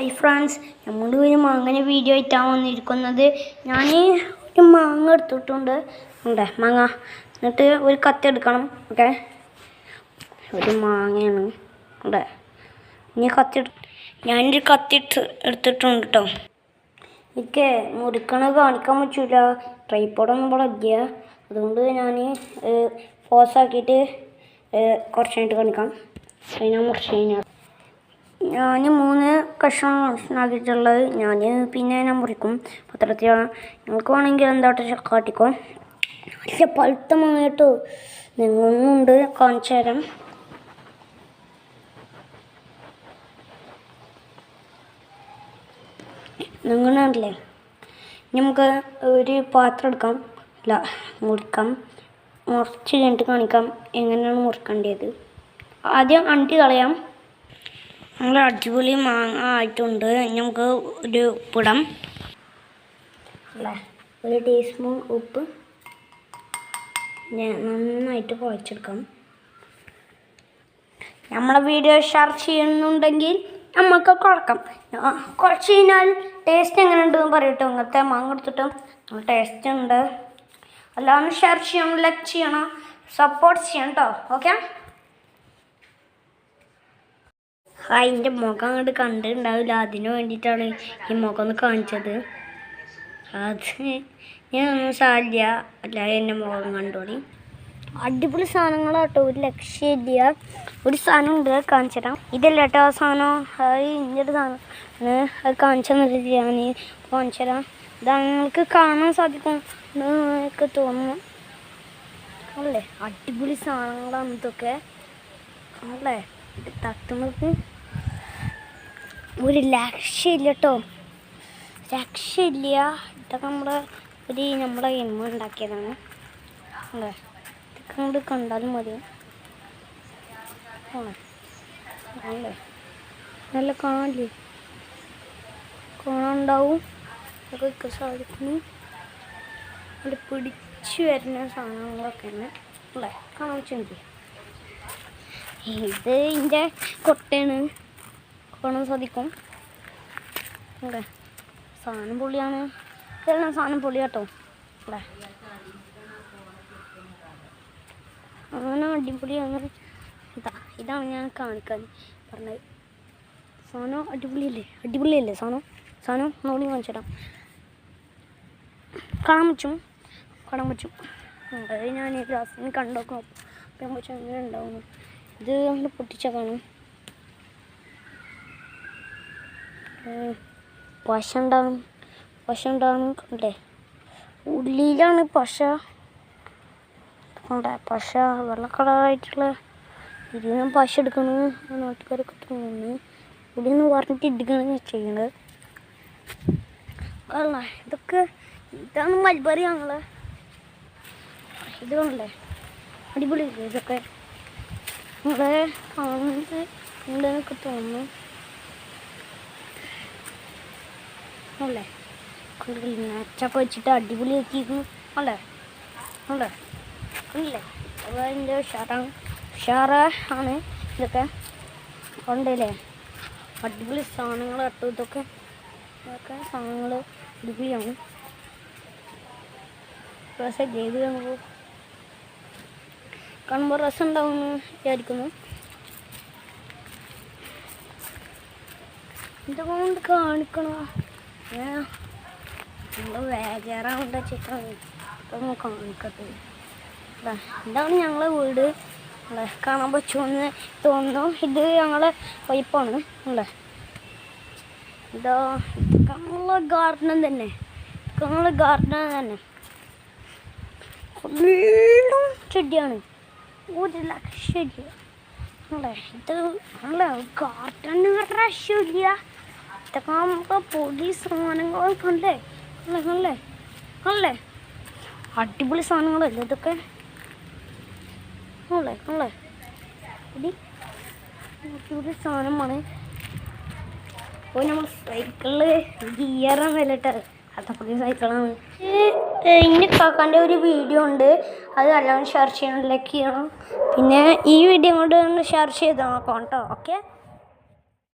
Hi friends നമ്മുടെ ഒരു മാങ്ങനെ video ആയിട്ടാണ് വന്നിരിക്കുന്നത്. ഞാൻ ഒരു മാങ്ങ എടുത്തിട്ടുണ്ട്. ഉണ്ട് മാങ്ങ. എന്നിട്ട് ഒരു കത്തി എടുക്കണം ഓക്കെ? ഒരു മാങ്ങയാണ്. ഉണ്ട് ഇനി കത്തി ഞാനൊരു കത്തി എടുത്തിട്ടുണ്ട് കേട്ടോ എനിക്ക് മുറിക്കണ കാണിക്കാൻ പറ്റൂല. ട്രൈപ്പോഡൊന്നും ഇവിടെ ഇല്ല. അതുകൊണ്ട് ഞാൻ ഫോസാക്കിയിട്ട് കുറച്ചായിട്ട് കാണിക്കാം. അതിനാ മുറിച്ച് കഴിഞ്ഞാൽ ഞാൻ മൂന്ന് കഷ്ണം ആക്കിയിട്ടുള്ളത് ഞാൻ പിന്നെ ഞാൻ മുറിക്കും. പത്രത്തിലാണ് നിങ്ങൾക്ക് വേണമെങ്കിൽ എന്താട്ടെ ചക്കാട്ടിക്കോ പക്ഷെ പഴുത്ത മാങ്ങ നിങ്ങളുണ്ട്. കാണിച്ചു തരാം. നിങ്ങളുണ്ടല്ലേ? നമുക്ക് ഒരു പാത്രം എടുക്കാം. അല്ല മുറിക്കാം. മുറിച്ച് കഴിഞ്ഞിട്ട് കാണിക്കാം. എങ്ങനെയാണ് മുറിക്കേണ്ടത്. ആദ്യം അണ്ടി കളയാം. നല്ല അടിപൊളി മാങ്ങ ആയിട്ടുണ്ട്. നമുക്ക് ഒരു ഉപ്പിടാം. അല്ലേ? ഒരു ടീസ്പൂൺ ഉപ്പ്. ഞാൻ നന്നായിട്ട് കുഴച്ചെടുക്കാം. നമ്മളെ വീഡിയോ ഷെയർ ചെയ്യുന്നുണ്ടെങ്കിൽ നമുക്ക് കുഴക്കാം കുഴച്ച് കഴിഞ്ഞാൽ ടേസ്റ്റ് എങ്ങനെ ഉണ്ടെന്ന് പറയട്ടോ. ഇങ്ങനത്തെ മാങ്ങ എടുത്തിട്ടും ടേസ്റ്റ് ഉണ്ട്. അല്ലാതെ ഷെയർ ചെയ്യണം ലൈക്ക് ചെയ്യണം സപ്പോർട്ട് ചെയ്യണം കേട്ടോ ഓക്കെ ആ എന്റെ മുഖം അങ്ങോട്ട് കണ്ടിട്ടുണ്ടാവില്ല. അതിന് വേണ്ടിയിട്ടാണ് ഈ മുഖം ഒന്ന് കാണിച്ചത്. അത് ഞാനൊന്നും സാരില്ല. അല്ലാതെ എന്റെ മുഖം കണ്ടോളി. അടിപൊളി സാധനങ്ങളാട്ടോ. ഒരു ലക്ഷ്യമില്ല ഒരു സാധനം ഉണ്ട് കാണിച്ചിടാം ഇതല്ല കേട്ടോ ആ സാധനം? അത് ഇതിന്റെ ഒരു സാധനം. അത് കാണിച്ചു ഞാൻ കാണിച്ചു തരാം ഇത് നിങ്ങൾക്ക് കാണാൻ സാധിക്കും. എന്നൊക്കെ തോന്നുന്നു. അല്ലേ? അടിപൊളി സാധനങ്ങളാണ് ഇതൊക്കെ. അല്ലേ? തട്ടുന്നത് ഒരു രക്ഷയില്ല കേട്ടോ രക്ഷയില്ല. ഇതൊക്കെ നമ്മുടെ ഒരു നമ്മുടെ എമ്മ ഉണ്ടാക്കിയതാണ്. അല്ലേ ഇതൊക്കെ അങ്ങോട്ട് കണ്ടാലും മതി. അല്ലേ നല്ല കാണില്ലേ കാണാണ്ടാവും അതൊക്കെ സാധിക്കുന്നു. അവിടെ പിടിച്ചു വരുന്ന സാധനങ്ങളൊക്കെയാണ് അല്ലേ? കാണാൻ വെച്ചിട്ടുണ്ട് ഇത് ഇതിന്റെ കൊട്ടയാണ്. കാണാൻ സാധിക്കും അല്ലേ സാധനം പൊളിയാണ് ഇതെല്ലാം സാധനം പൊളി കേട്ടോ അല്ലേ അങ്ങനെ അടിപൊളിയാണ് ഇതാ ഇതാണ് ഞാൻ കാണിക്കാൻ പറഞ്ഞത്. സാധനം അടിപൊളിയല്ലേ? അടിപൊളിയല്ലേ സാധനം? സാധനം നോളി കാണിച്ചിടാം കാണാൻ പറ്റും? കാണാൻ പറ്റും. അത് ഞാൻ ഗ്ലാസ്സിന് കണ്ടോക്കും. അപ്പം പറ്റും അങ്ങനെ ഉണ്ടാവുന്നു ഇത് നമ്മൾ പൊട്ടിച്ചാൽ കാണും പശ ഉണ്ടാവും പശ ഉണ്ടാവണം കണ്ടേ ഉള്ളിയിലാണ് പശ കണ്ടേ പശ വെള്ളക്കളറായിട്ടുള്ള ഇതിൽ പശ എടുക്കണത് നാട്ടുകാരൊക്കെ തോന്നുന്നു ഇവിടെ നിന്ന് പറഞ്ഞിട്ട് എടുക്കുകയാണ് ചെയ്യണത് അല്ല ഇതൊക്കെ ഇതാണ് മൽബറി ഞങ്ങൾ ഇതുകൊണ്ടല്ലേ അടിപൊളി ഇതൊക്കെ നമ്മളെ കാണുന്നത് ഉണ്ടെന്നൊക്കെ തോന്നുന്നു അല്ലേ? നച്ചൊക്കെ വെച്ചിട്ട് അടിപൊളി ആക്കിയിരുന്നു അല്ലേ? അല്ലേ? അല്ലേ? അപ്പോൾ അതിന്റെ ഉഷാറാണ് ഉഷാറാണ് ഇതൊക്കെ. ഉണ്ടല്ലേ? അടിപൊളി സാധനങ്ങൾ കേട്ടോ ഇതൊക്കെ. ഇതൊക്കെ സാധനങ്ങൾ അടിപൊളിയാണ്. പക്ഷേ ചെയ്ത് കാണുമ്പോൾ കാണുമ്പോൾ രസം ഉണ്ടാവുമെന്ന് വിചാരിക്കുന്നു. ഇതൊക്കെ കൊണ്ട് കാണിക്കണോ നമ്മൾ വേജാറാവേണ്ട കാണിക്കട്ടെ ഇതാണ് ഞങ്ങളെ വീട്. കാണാൻ പറ്റുമെന്ന് തോന്നുന്നു. ഇത് ഞങ്ങളെ പൈപ്പാണ് അല്ലേ ഇതാ ഇതൊക്കെ ഗാർഡൻ തന്നെ. ഇതൊക്കെ നമ്മളെ ഗാർഡൻ തന്നെ. ഫുള്ളും ചെടിയാണ്. ഒരു ലക്ഷം അല്ലേ ഇത് അല്ലേ ഗാർഡൻ രക്ഷമില്ല ഇതൊക്കെ നമുക്ക് പൊടി സാധനങ്ങളൊക്കെ കണ്ടേ അല്ലേ അല്ലേ അല്ലേ അടിപൊളി സാധനങ്ങളല്ലേ ഇതൊക്കെ? അല്ലേ അല്ലേ ഇടി അടിപൊളി സാധനമാണ്. അപ്പോൾ നമ്മൾ സൈക്കിളിൽ ഗിയറാണ് വിലട്ടത് അതൊക്കെ സൈക്കിളാണ്. ഇനി കാക്കാന്റെ ഒരു വീഡിയോ ഉണ്ട്. അത് എല്ലാവരും ഷെയർ ചെയ്യണം ലൈക്ക് ചെയ്യണം. പിന്നെ ഈ വീഡിയോ കൊണ്ട് ഷെയർ ചെയ്ത് നോക്കാം കേട്ടോ ഓക്കെ?